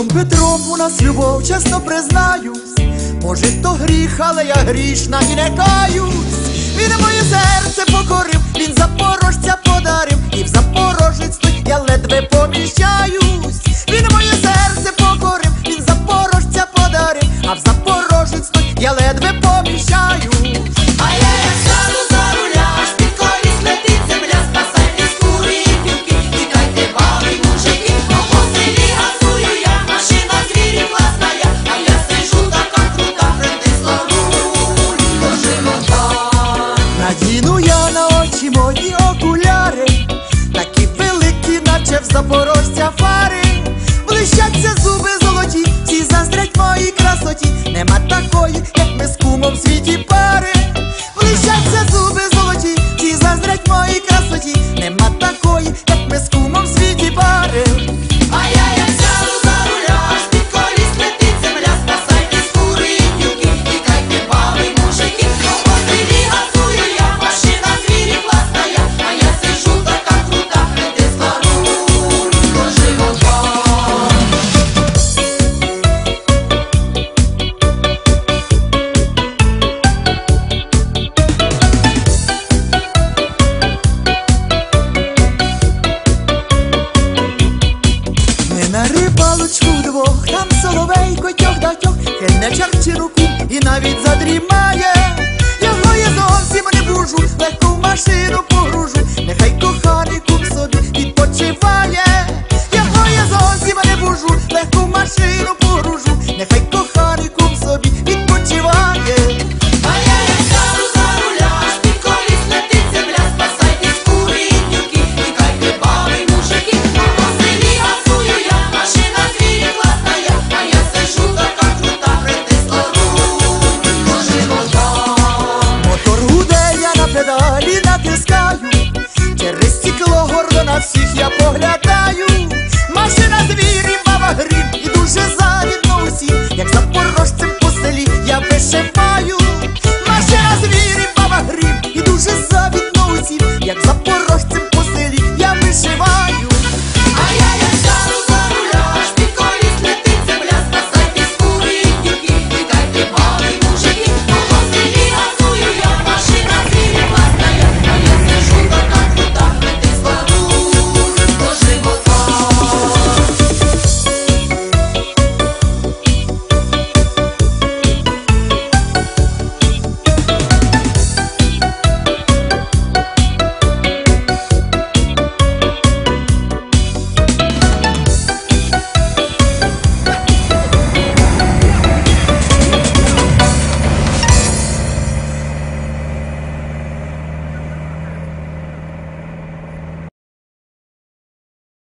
Петром Петром у нас любов, чесно признаюсь, може, то гріх, але я грішна і не каюсь. Він моє серце покорив, він запорожця подарив, і в запорожець я ледве поміщаюсь. в запорожця фари, блищаться зуби золоті, всі заздрять моїй красоті, нема такої, як ми з кумом в світі пари, блищаться зуби золоті, всі заздрять моїй красоті. паличку вдвох, там соловей котьох датьох, хильне чарчі руку і навіть задрімає. Його я зовсім не бужу, легку машину. знаю, Маше звір і баба і дуже завідно усім, як запорожцем.